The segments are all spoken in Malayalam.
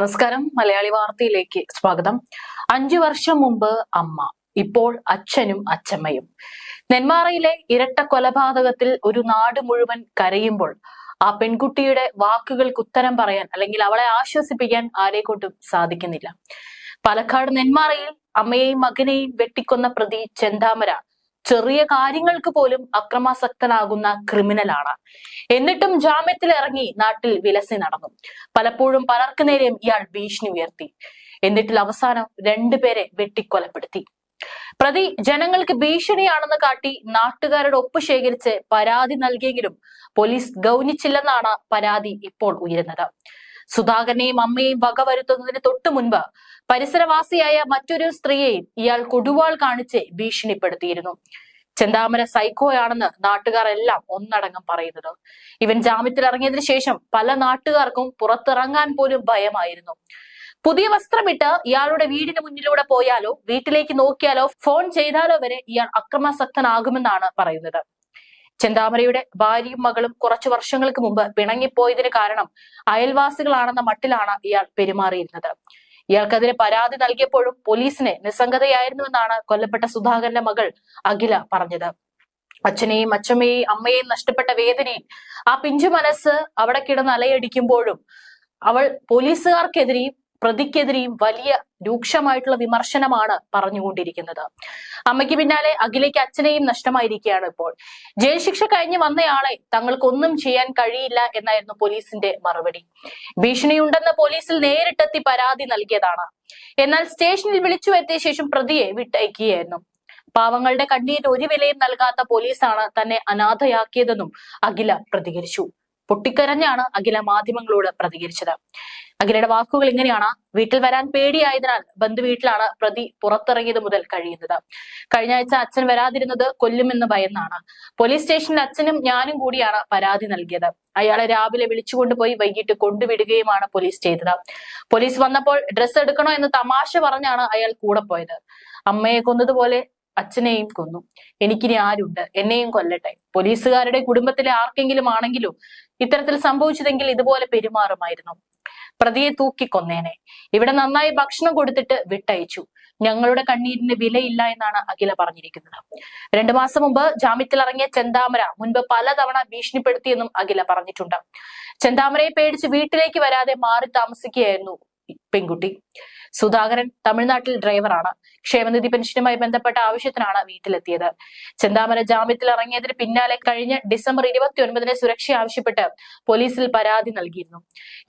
നമസ്കാരം. മലയാളി വാർത്തയിലേക്ക് സ്വാഗതം. അഞ്ചു വർഷം മുമ്പ് അമ്മ ഇപ്പോൾ അച്ഛനും അച്ഛമ്മയും. നെന്മാറയിലെ ഇരട്ട കൊലപാതകത്തിൽ ഒരു നാട് മുഴുവൻ കരയുമ്പോൾ ആ പെൺകുട്ടിയുടെ വാക്കുകൾക്ക് ഉത്തരം പറയാൻ അല്ലെങ്കിൽ അവളെ ആശ്വസിപ്പിക്കാൻ ആരെക്കൊണ്ടും സാധിക്കുന്നില്ല. പാലക്കാട് നെന്മാറയിൽ അമ്മയെയും മകനെയും വെട്ടിക്കൊന്ന പ്രതി ചെന്താമര ചെറിയ കാര്യങ്ങൾക്ക് പോലും അക്രമാസക്തനാകുന്ന ക്രിമിനലാണ് എന്നിട്ടും ജാമ്യത്തിൽ ഇറങ്ങി നാട്ടിൽ വിലസി നടന്നു. പലപ്പോഴും പലർക്കു നേരെയും ഇയാൾ ഭീഷണി ഉയർത്തി. എന്നിട്ടിൽ അവസാനം രണ്ടുപേരെ വെട്ടിക്കൊലപ്പെടുത്തി. പ്രതി ജനങ്ങൾക്ക് ഭീഷണിയാണെന്ന് കാട്ടി നാട്ടുകാരുടെ ഒപ്പ് ശേഖരിച്ച് പരാതി നൽകിയെങ്കിലും പോലീസ് ഗൗനിച്ചില്ലെന്നാണ് പരാതി ഇപ്പോൾ ഉയരുന്നത്. സുധാകരനെയും അമ്മയെയും വകവരുത്തുന്നതിന് തൊട്ടു മുൻപ് പരിസരവാസിയായ മറ്റൊരു സ്ത്രീയെയും ഇയാൾ കൊടുവാൾ കാണിച്ച് ഭീഷണിപ്പെടുത്തിയിരുന്നു. ചെന്താമര സൈക്കോയാണെന്ന് നാട്ടുകാർ എല്ലാം ഒന്നടങ്കം പറയുന്നത്. ഇവൻ ജാമ്യത്തിൽ ഇറങ്ങിയതിനു ശേഷം പല നാട്ടുകാർക്കും പുറത്തിറങ്ങാൻ പോലും ഭയമായിരുന്നു. പുതിയ വസ്ത്രമിട്ട് ഇയാളുടെ വീടിന് മുന്നിലൂടെ പോയാലോ വീട്ടിലേക്ക് നോക്കിയാലോ ഫോൺ ചെയ്താലോ വരെ ഇയാൾ അക്രമാസക്തനാകുമെന്നാണ് പറയുന്നത്. ചെന്താമരയുടെ ഭാര്യയും മകളും കുറച്ചു വർഷങ്ങൾക്ക് മുമ്പ് പിണങ്ങിപ്പോയതിന് കാരണം അയൽവാസികളാണെന്ന മട്ടിലാണ് ഇയാൾ പെരുമാറിയിരുന്നത്. ഇയാൾക്കെതിരെ പരാതി നൽകിയപ്പോഴും പോലീസിന് നിസ്സംഗതയായിരുന്നുവെന്നാണ് കൊല്ലപ്പെട്ട സുധാകരന്റെ മകൾ അഖില പറഞ്ഞത്. അച്ഛനെയും അച്ഛമ്മയെയും അമ്മയെയും നഷ്ടപ്പെട്ട വേദനയും ആ പിഞ്ചു മനസ്സ് അവിടെ കിടന്ന് അലയടിക്കുമ്പോഴും അവൾ പോലീസുകാർക്കെതിരെയും പ്രതിക്കെതിരെയും വലിയ രൂക്ഷമായിട്ടുള്ള വിമർശനമാണ് പറഞ്ഞുകൊണ്ടിരിക്കുന്നത്. അമ്മയ്ക്ക് പിന്നാലെ അഖിലേക്ക് അച്ഛനെയും നഷ്ടമായിരിക്കുകയാണ് ഇപ്പോൾ. ജയിൽ ശിക്ഷ കഴിഞ്ഞ് വന്നയാളെ തങ്ങൾക്കൊന്നും ചെയ്യാൻ കഴിയില്ല എന്നായിരുന്നു പോലീസിന്റെ മറുപടി. ഭീഷണിയുണ്ടെന്ന് പോലീസിൽ നേരിട്ടെത്തി പരാതി നൽകിയതാണ്. എന്നാൽ സ്റ്റേഷനിൽ വിളിച്ചു എത്തിയ ശേഷം പ്രതിയെ വിട്ടയക്കുകയായിരുന്നു. പാവങ്ങളുടെ കണ്ണീരിന് ഒരു വിലയും നൽകാത്ത പോലീസാണ് തന്നെ അനാഥയാക്കിയതെന്നും അഖില പ്രതികരിച്ചു. പൊട്ടിക്കരഞ്ഞാണ് അഖില മാധ്യമങ്ങളോട് പ്രതികരിച്ചത്. അഖിലയുടെ വാക്കുകൾ ഇങ്ങനെയാണ്. വീട്ടിൽ വരാൻ പേടിയായതിനാൽ ബന്ധു വീട്ടിലാണ് പ്രതി പുറത്തിറങ്ങിയത് മുതൽ കഴിയുന്നത്. കഴിഞ്ഞ ആഴ്ച അച്ഛൻ വരാതിരുന്നത് കൊല്ലുമെന്ന് ഭയന്നാണ്. പോലീസ് സ്റ്റേഷനിൽ അച്ഛനും ഞാനും കൂടിയാണ് പരാതി നൽകിയത്. അയാളെ രാവിലെ വിളിച്ചുകൊണ്ടുപോയി വൈകിട്ട് കൊണ്ടുവിടുകയുമാണ് പോലീസ് ചെയ്തത്. പോലീസ് വന്നപ്പോൾ ഡ്രസ്സ് എടുക്കണോ എന്ന് തമാശ പറഞ്ഞാണ് അയാൾ കൂടെ പോയത്. അമ്മയെ കൊന്നതുപോലെ അച്ഛനെയും കൊന്നു. എനിക്കിനി ആരുണ്ട്? എന്നെയും കൊല്ലട്ടെ. പോലീസുകാരുടെ കുടുംബത്തിലെ ആർക്കെങ്കിലും ആണെങ്കിലും ഇത്തരത്തിൽ സംഭവിച്ചതെങ്കിൽ ഇതുപോലെ പെരുമാറുമായിരുന്നു. പ്രതിയെ തൂക്കി കൊന്നേനെ. ഇവിടെ നന്നായി ഭക്ഷണം കൊടുത്തിട്ട് വിട്ടയച്ചു. ഞങ്ങളുടെ കണ്ണീരിന് വിലയില്ല എന്നാണ് അഖില പറഞ്ഞിരിക്കുന്നത്. രണ്ടു മാസം മുമ്പ് ജാമ്യത്തിൽ ഇറങ്ങിയ ചെന്താമര മുൻപ് പലതവണ ഭീഷണിപ്പെടുത്തിയെന്നും അഖില പറഞ്ഞിട്ടുണ്ട്. ചെന്താമരയെ പേടിച്ച് വീട്ടിലേക്ക് വരാതെ മാറി താമസിക്കുകയായിരുന്നു പെൺകുട്ടി. സുധാകരൻ തമിഴ്നാട്ടിൽ ഡ്രൈവറാണ്. ക്ഷേമനിധി പെൻഷനുമായി ബന്ധപ്പെട്ട ആവശ്യത്തിനാണ് വീട്ടിലെത്തിയത്. ചെന്താമര ജാമ്യത്തിൽ ഇറങ്ങിയതിന് പിന്നാലെ കഴിഞ്ഞ ഡിസംബർ ഇരുപത്തി ഒൻപതിന് സുരക്ഷ ആവശ്യപ്പെട്ട് പോലീസിൽ പരാതി നൽകിയിരുന്നു.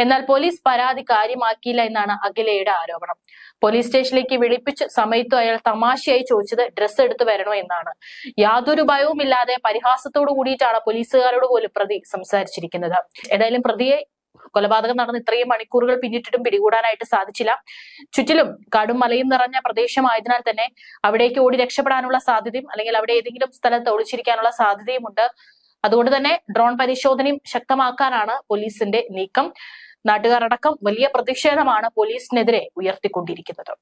എന്നാൽ പോലീസ് പരാതി കാര്യമാക്കിയില്ല എന്നാണ് അഖിലയുടെ ആരോപണം. പോലീസ് സ്റ്റേഷനിലേക്ക് വിളിപ്പിച്ച് സമയത്തും അയാൾ തമാശയായി ചോദിച്ചത് ഡ്രസ്സ് എടുത്തു വരണോ എന്നാണ്. യാതൊരു ഭയവുമില്ലാതെ പരിഹാസത്തോടു കൂടിയിട്ടാണ് പോലീസുകാരോട് പോലും പ്രതി സംസാരിച്ചിരിക്കുന്നത്. ഏതായാലും പ്രതിയെ കൊലപാതകം നടന്ന് ഇത്രയും മണിക്കൂറുകൾ പിന്നിട്ടിട്ടും പിടികൂടാനായിട്ട് സാധിച്ചില്ല. ചുറ്റിലും കാടും മലയും നിറഞ്ഞ പ്രദേശമായതിനാൽ തന്നെ അവിടേക്ക് ഓടി രക്ഷപ്പെടാനുള്ള സാധ്യതയും അല്ലെങ്കിൽ അവിടെ ഏതെങ്കിലും സ്ഥലത്ത് ഒളിച്ചിരിക്കാനുള്ള സാധ്യതയുമുണ്ട്. അതുകൊണ്ട് തന്നെ ഡ്രോൺ പരിശോധനയും ശക്തമാക്കാനാണ് പോലീസിന്റെ നീക്കം. നാട്ടുകാരടക്കം വലിയ പ്രതിഷേധമാണ് പോലീസിനെതിരെ ഉയർത്തിക്കൊണ്ടിരിക്കുന്നത്.